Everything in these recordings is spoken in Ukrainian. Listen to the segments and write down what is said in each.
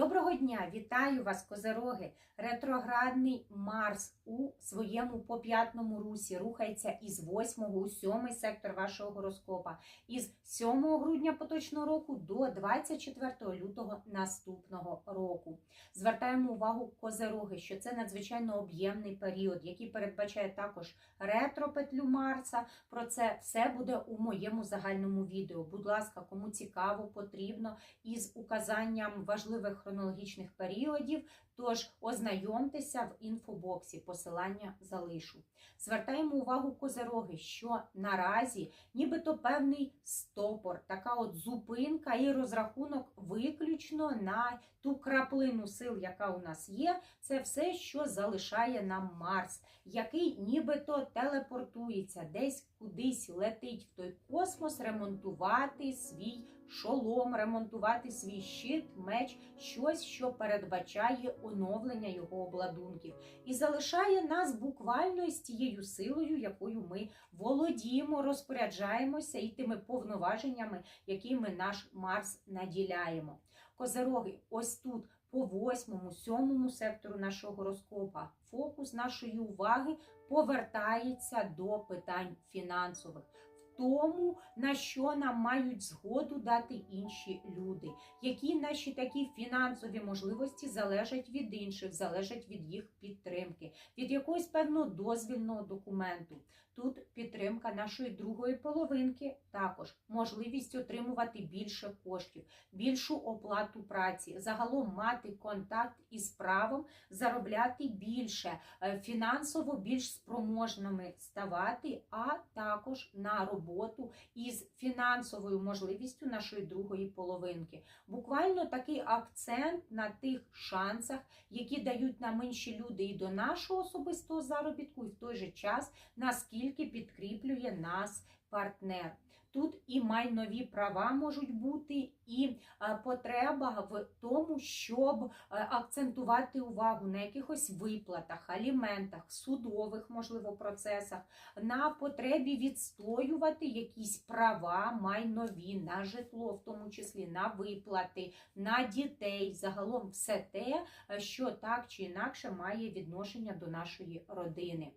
Доброго дня! Вітаю вас, козероги! Ретроградний Марс у своєму поп'ятному русі рухається із 8 у 7 сектор вашого гороскопа, із 7 грудня поточного року до 24 лютого наступного року. Звертаємо увагу козероги, що це надзвичайно об'ємний період, який передбачає також ретропетлю Марса. Про це все буде у моєму загальному відео. Будь ласка, кому цікаво, потрібно із указанням важливих хронологічних періодів. Тож ознайомтеся в інфобоксі, посилання залишу. Звертаємо увагу козероги, що наразі нібито певний стопор, така от зупинка і розрахунок виключно на ту краплину сил, яка у нас є. Це все, що залишає нам Марс, який нібито телепортується, десь кудись летить в той космос, ремонтувати свій шолом, ремонтувати свій щит, меч, щось, що передбачає оновлення його обладунків, і залишає нас буквально з тією силою, якою ми володіємо, розпоряджаємося і тими повноваженнями, якими наш Марс наділяємо. Козероги, ось тут. По восьмому, сьомому сектору нашого гороскопа фокус нашої уваги повертається до питань фінансових, тому, на що нам мають згоду дати інші люди, які наші такі фінансові можливості залежать від інших, залежать від їх підтримки, від якогось певного дозвільного документу. Тут підтримка нашої другої половинки, також можливість отримувати більше коштів, більшу оплату праці, загалом мати контакт із правом, заробляти більше, е, фінансово більш спроможними ставати, а також на роботу із фінансовою можливістю нашої другої половинки. Буквально такий акцент на тих шансах, які дають нам інші люди і до нашого особистого заробітку, і в той же час наскільки підкріплює нас партнер. Тут і майнові права можуть бути, і потреба в тому, щоб акцентувати увагу на якихось виплатах, аліментах, судових, можливо, процесах, на потребі відстоювати якісь права майнові на житло, в тому числі на виплати, на дітей, загалом все те, що так чи інакше має відношення до нашої родини.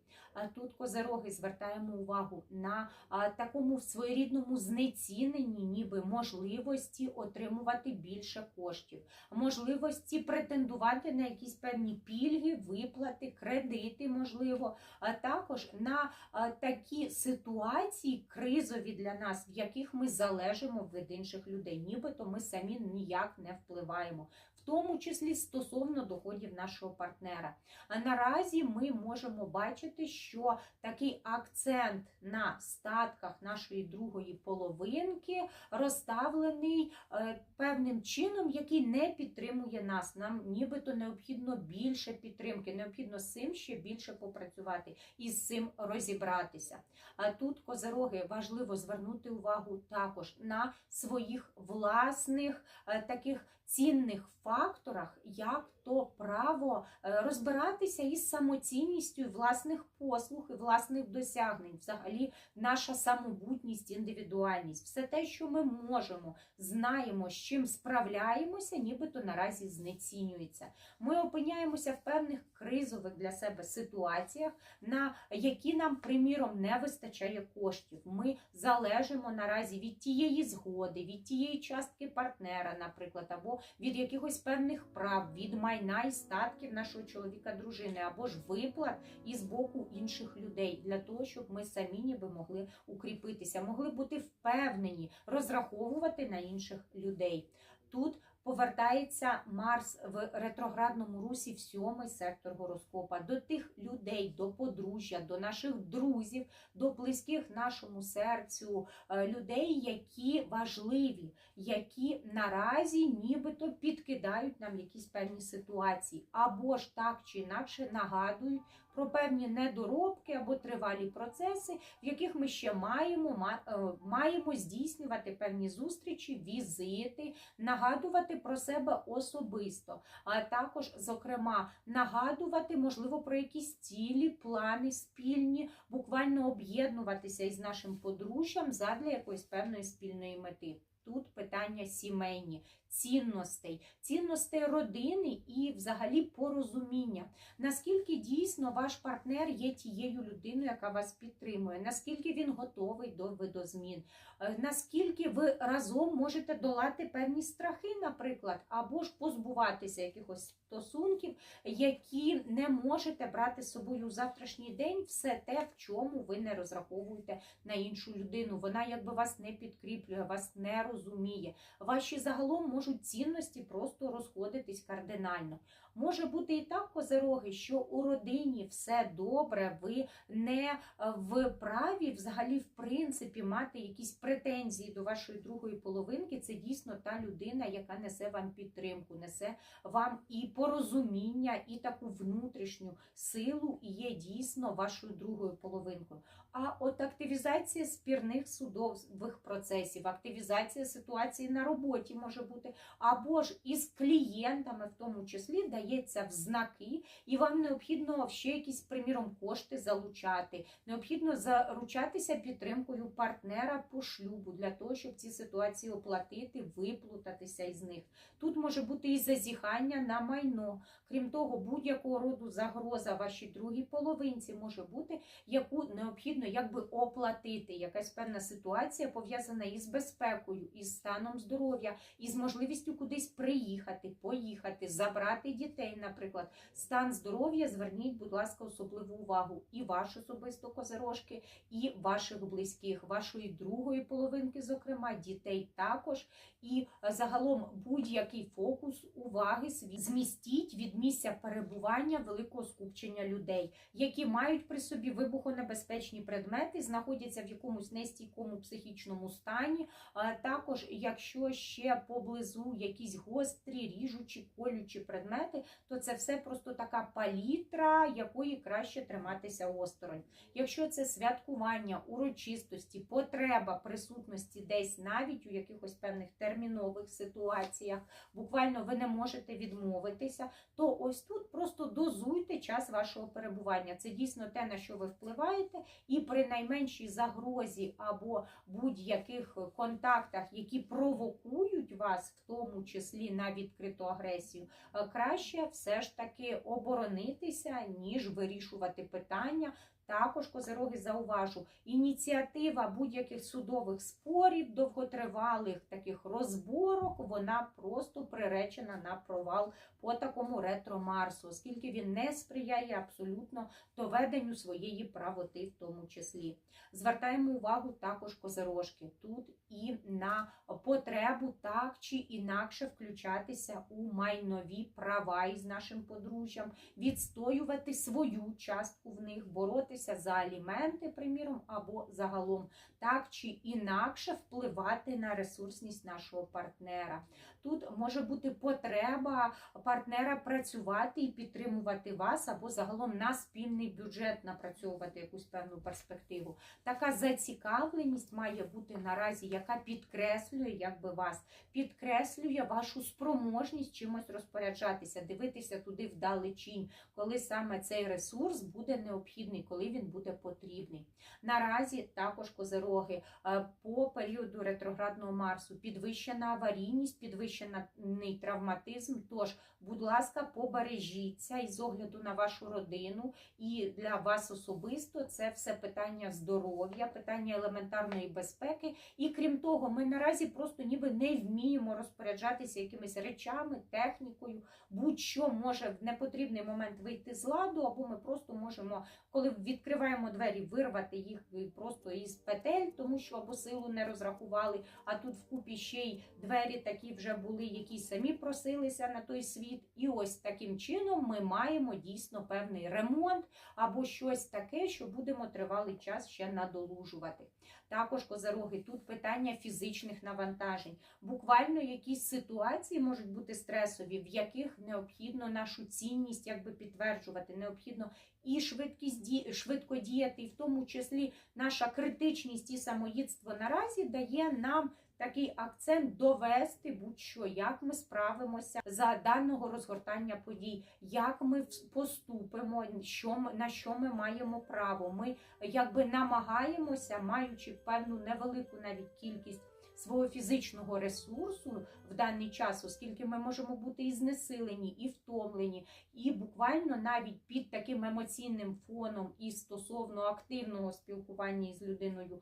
Тут козероги звертаємо увагу на такому своєрідному знеціненні, ніби можливості отримувати більше коштів, можливості претендувати на якісь певні пільги, виплати, кредити, можливо, а також на такі ситуації кризові для нас, в яких ми залежимо від інших людей, нібито ми самі ніяк не впливаємо, в тому числі стосовно доходів нашого партнера. А наразі ми можемо бачити, що такий акцент на статках нашої другої половинки розставлений е, певним чином, який не підтримує нас. Нам нібито необхідно більше підтримки, необхідно з цим ще більше попрацювати і з цим розібратися. А тут, козероги, важливо звернути увагу також на своїх власних е, таких цінних факторах, як то право е, розбиратися із самоцінністю власних послуг і власних досягнень, взагалі наша самобутність, індивідуальність, все те, що ми можемо, знаємо, з чим справляємося, нібито наразі знецінюється. Ми опиняємося в певних кризових для себе ситуаціях, на які нам, приміром, не вистачає коштів. Ми залежимо наразі від тієї згоди, від тієї частки партнера, наприклад, або від якихось певних прав, від майна і статків нашого чоловіка, дружини, або ж виплат із боку інших людей, для того, щоб ми самі ніби могли укріпитися, могли бути впевнені, розраховувати на інших людей. Тут повертається Марс в ретроградному русі в сьомий сектор гороскопа. До тих людей, до подружжя, до наших друзів, до близьких нашому серцю, е, людей, які важливі, які наразі нібито підкидають нам якісь певні ситуації, або ж так чи інакше нагадують про певні недоробки або тривалі процеси, в яких ми ще маємо, е, маємо здійснювати певні зустрічі, візити, нагадувати про себе особисто, а також, зокрема, нагадувати, можливо, про якісь цілі, плани спільні, буквально об'єднуватися із нашим подружжям задля якоїсь певної спільної мети. Тут питання сімейні, цінностей, цінностей родини і взагалі порозуміння. Наскільки дійсно ваш партнер є тією людиною, яка вас підтримує, наскільки він готовий до видозмін, е, наскільки ви разом можете долати певні страхи, наприклад, або ж позбуватися якихось стосунків, які не можете брати з собою у завтрашній день, все те, в чому ви не розраховуєте на іншу людину. Вона якби вас не підкріплює, вас не розуміє. Ваші загалом можуть цінності просто розходитись кардинально. Може бути і так, козероги, що у родині все добре, ви не е, в праві взагалі, в принципі, мати якісь претензії до вашої другої половинки. Це дійсно та людина, яка несе вам підтримку, несе вам і порозуміння, і таку внутрішню силу, і є дійсно вашою другою половинкою. А от активізація спірних судових процесів, активізація ситуації на роботі може бути, або ж із клієнтами, в тому числі, дається в знаки, і вам необхідно ще якісь, приміром, кошти залучати. Необхідно заручатися підтримкою партнера по шлюбу для того, щоб ці ситуації оплатити, виплутатися із них. Тут може бути і зазіхання на майно. Крім того, будь-якого роду загроза вашій другій половинці може бути, яку необхідно якби оплатити. Якась певна ситуація пов'язана із безпекою, із станом здоров'я, із можливістю кудись приїхати, поїхати, забрати дітей, наприклад. Стан здоров'я, зверніть, будь ласка, особливу увагу. І ваш особисто козирожки, і ваших близьких, вашої другої половинки, зокрема, дітей також. І е, загалом будь-який фокус уваги свій змістіть від місця перебування великого скупчення людей, які мають при собі вибухонебезпечні предмети, знаходяться в якомусь нестійкому психічному стані. А також, якщо ще поблизу якісь гострі, ріжучі, колючі предмети, то це все просто така палітра, якої краще триматися осторонь. Якщо це святкування, урочистості, потреба присутності десь навіть у якихось певних термінових ситуаціях, буквально ви не можете відмовитися, то ось тут просто дозуйте час вашого перебування. Це дійсно те, на що ви впливаєте, і при найменшій загрозі або будь-яких контактах, які провокують вас, в тому числі на відкриту агресію, е, краще все ж таки оборонитися, ніж вирішувати питання. Також козироги зауважу, ініціатива будь-яких судових спорів, довготривалих таких розборок, вона просто приречена на провал по такому ретро Марсу, оскільки він не сприяє абсолютно доведенню своєї правоти, в тому числі. Звертаємо увагу також козирожки тут і на потребу так чи інакше включатися у майнові права із нашим подружжям, відстоювати свою частку в них, боротися за аліменти, приміром, або загалом так чи інакше впливати на ресурсність нашого партнера. Тут може бути потреба партнера працювати і підтримувати вас, або загалом на спільний бюджет напрацьовувати якусь певну перспективу. Така зацікавленість має бути наразі, яка підкреслює якби вас, підкреслює вашу спроможність чимось розпоряджатися, дивитися туди вдалечінь, коли саме цей ресурс буде необхідний, коли він буде потрібний. Наразі також козероги е, по періоду ретроградного Марсу підвищена аварійність, підвищений травматизм. Тож, будь ласка, побережіться і з огляду на вашу родину і для вас особисто це все питання здоров'я, питання елементарної безпеки. І крім того, ми наразі просто ніби не вміємо розпоряджатися якимись речами, технікою, будь-що може в непотрібний момент вийти з ладу, або ми просто можемо, коли відкриваємо двері, вирвати їх просто із петель, тому що або силу не розрахували, а тут вкупі ще й двері такі вже були, які самі просилися на той світ. І ось таким чином ми маємо дійсно певний ремонт або щось таке, що будемо тривалий час ще надолужувати. Також козароги, тут питання фізичних навантажень. Буквально якісь ситуації можуть бути стресові, в яких необхідно нашу цінність якби підтверджувати, необхідно і швидкість ді- швидко діяти, і в тому числі наша критичність і самоїдство наразі дає нам такий акцент довести будь-що, як ми справимося за даного розгортання подій, як ми поступимо, що на що ми маємо право. Ми якби намагаємося, маючи певну невелику навіть кількість свого фізичного ресурсу в даний час, оскільки ми можемо бути і знесилені, і втомлені, і буквально навіть під таким емоційним фоном і стосовно активного спілкування із людиною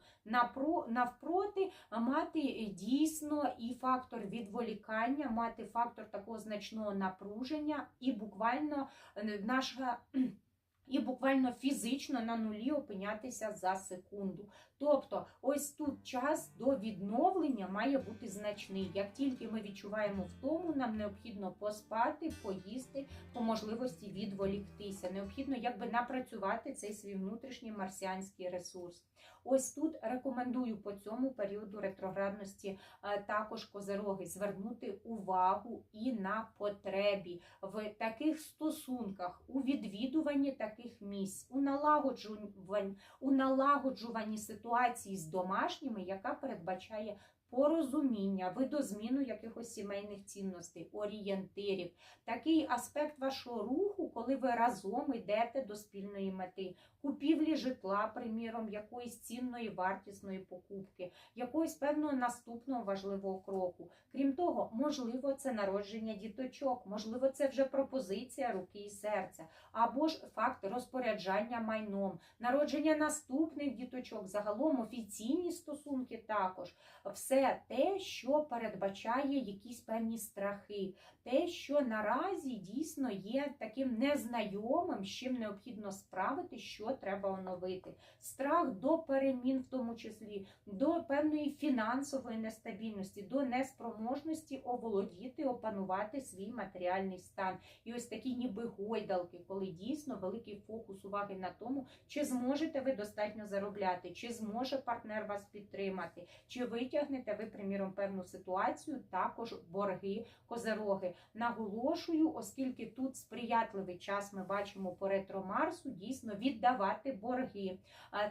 навпроти, мати дійсно і фактор відволікання, мати фактор такого значного напруження, і буквально е, наша. І буквально фізично на нулі опинятися за секунду. Тобто, ось тут час до відновлення має бути значний. Як тільки ми відчуваємо втому, нам необхідно поспати, поїсти, по можливості відволіктися. Необхідно якби напрацювати цей свій внутрішній марсіанський ресурс. Ось тут рекомендую по цьому періоду ретроградності е, також козероги звернути увагу і на потребі в таких стосунках, у відвідуванні таких місць, у налагоджуванні, у налагоджуванні ситуації з домашніми, яка передбачає порозуміння, видозміну якихось сімейних цінностей, орієнтирів, такий аспект вашого руху, коли ви разом йдете до спільної мети, купівлі житла, приміром, якоїсь цінної вартісної покупки, якогось певного наступного важливого кроку. Крім того, можливо, це народження діточок, можливо, це вже пропозиція руки і серця, або ж факт розпоряджання майном, народження наступних діточок, загалом офіційні стосунки також. Все те, що передбачає якісь певні страхи, те, що наразі дійсно є таким незнайомим, з чим необхідно справити, що треба оновити. Страх до перемін, в тому числі, до певної фінансової нестабільності, до неспроможності оволодіти, опанувати свій матеріальний стан. І ось такі ніби гойдалки, коли дійсно великий фокус уваги на тому, чи зможете ви достатньо заробляти, чи зможе партнер вас підтримати, чи витягнете ви, приміром, певну ситуацію, також борги, Наголошую, оскільки тут сприятливий час ми бачимо по ретро Марсу, дійсно віддавати борги,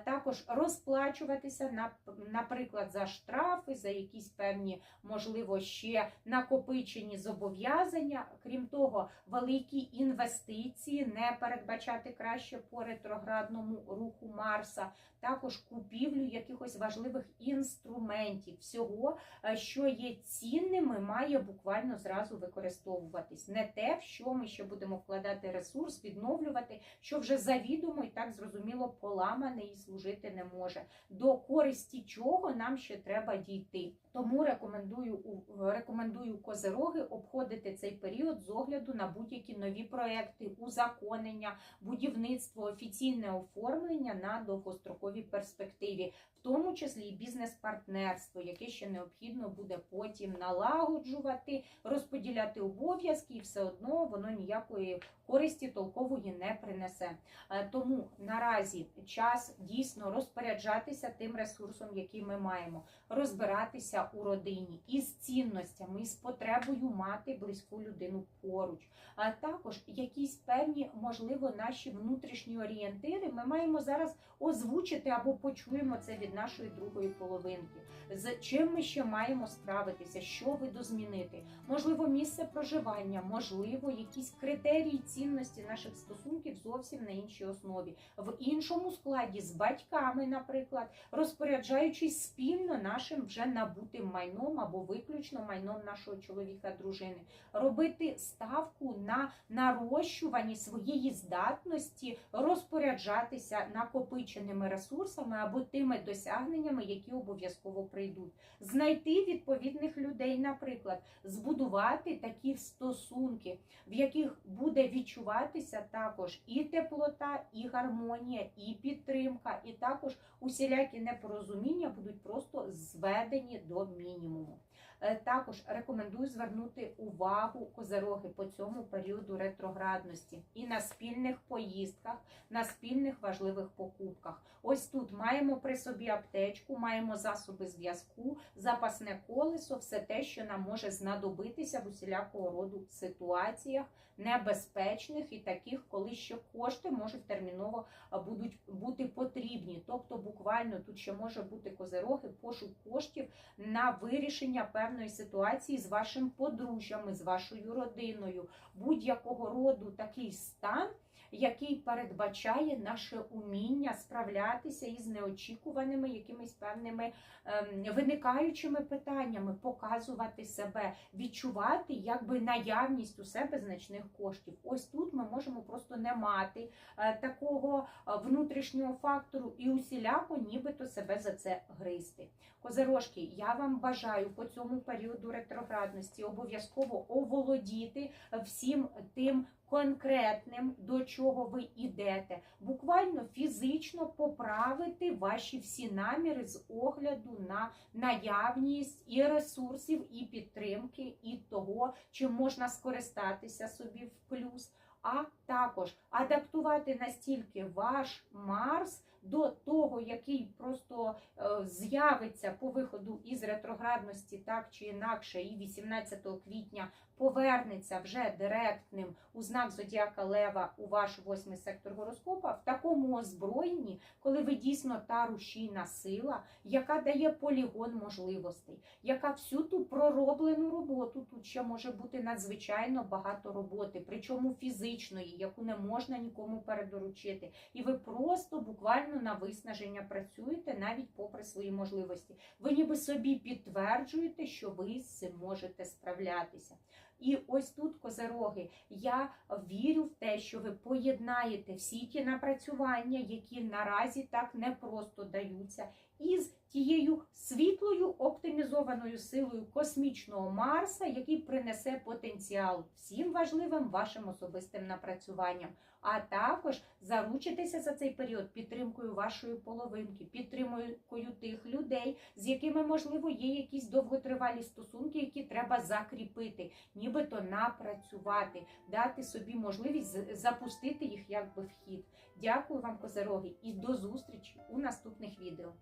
також розплачуватися наприклад, за штрафи, за якісь певні, можливо, ще накопичені зобов'язання. Крім того, великі інвестиції не передбачати краще по ретроградному руху Марса, також купівлю якихось важливих інструментів, всього, е, що є цінними, має буквально зразу використовуватись. Не те, в що ми ще будемо вкладати ресурс, відновлювати, що вже завідомо і так зрозуміло поламане і служити не може. До користі чого нам ще треба дійти. Тому рекомендую рекомендую козероги обходити цей період з огляду на будь-які нові проекти, узаконення, будівництво, офіційне оформлення на довгостроковій перспективі, в тому числі і бізнес-партнерство, яке ще необхідно буде потім налагоджувати, розподіляти обов'язки, і все одно воно ніякої користі толкової не принесе. Е, Тому наразі час дійсно розпоряджатися тим ресурсом, який ми маємо, розбиратися у родині із цінностями, із потребою мати близьку людину поруч. А також якісь певні, можливо, наші внутрішні орієнтири ми маємо зараз озвучити або почуємо це від нашої другої половинки. З чим ми ще маємо справитися, що видозмінити? Можливо, місце проживання, можливо, якісь критерії цінності наших стосунків зовсім на іншій основі, в іншому складі з батьками, наприклад, розпоряджаючись спільно нашим вже набутим майном або виключно майном нашого чоловіка, дружини, робити ставку на нарощуванні своєї здатності розпоряджатися накопиченими ресурсами або тими досягненнями, які обов'язково прийдуть, знайти відповідних людей, наприклад, збудувати такі стосунки, в яких буде відчуватися також і теплота, і гармонія, і підтримка, і також усілякі непорозуміння будуть просто зведені до мінімуму. Е, Також рекомендую звернути увагу козероги по цьому періоду ретроградності і на спільних поїздках, на спільних важливих покупках. Ось тут маємо при собі аптечку, маємо засоби зв'язку, запасне колесо, все те, що нам може знадобитися в усілякого роду ситуаціях небезпечних і таких, коли ще кошти можуть терміново будуть бути потрібні. Тобто, буквально тут ще може бути козероги, пошук коштів на вирішення певних певної ситуації з вашим подружжями, з вашою родиною, будь-якого роду такий стан, який передбачає наше уміння справлятися із неочікуваними якимись певними ем, виникаючими питаннями, показувати себе, відчувати якби наявність у себе значних коштів. Ось тут ми можемо просто не мати е, такого е, внутрішнього фактору і усіляко нібито себе за це гризти. Козирожки, я вам бажаю по цьому періоду ретроградності обов'язково оволодіти всім тим конкретним, до чого ви йдете, буквально фізично поправити ваші всі наміри з огляду на наявність і ресурсів, і підтримки, і того, чим можна скористатися собі в плюс. А також адаптувати настільки ваш Марс до того, який просто е, з'явиться по виходу із ретроградності, так чи інакше, і 18 квітня повернеться вже директним у знак Зодіака Лева у ваш восьмий сектор гороскопа в такому озброєнні, коли ви дійсно та рушійна сила, яка дає полігон можливостей, яка всю ту пророблену роботу тут ще може бути надзвичайно багато роботи, причому фізичної, яку не можна нікому передоручити. І ви просто буквально на виснаження працюєте навіть попри свої можливості. Ви ніби собі підтверджуєте, що ви з цим можете справлятися. І ось тут, козероги, я вірю в те, що ви поєднаєте всі ті напрацювання, які наразі так непросто даються, із тією світлою оптимізованою силою космічного Марса, який принесе потенціал всім важливим вашим особистим напрацюванням. А також заручитися за цей період підтримкою вашої половинки, підтримкою тих людей, з якими можливо є якісь довготривалі стосунки, які треба закріпити, нібито напрацювати, дати собі можливість запустити їх якби в хід. Дякую вам, козероги, і до зустрічі у наступних відео.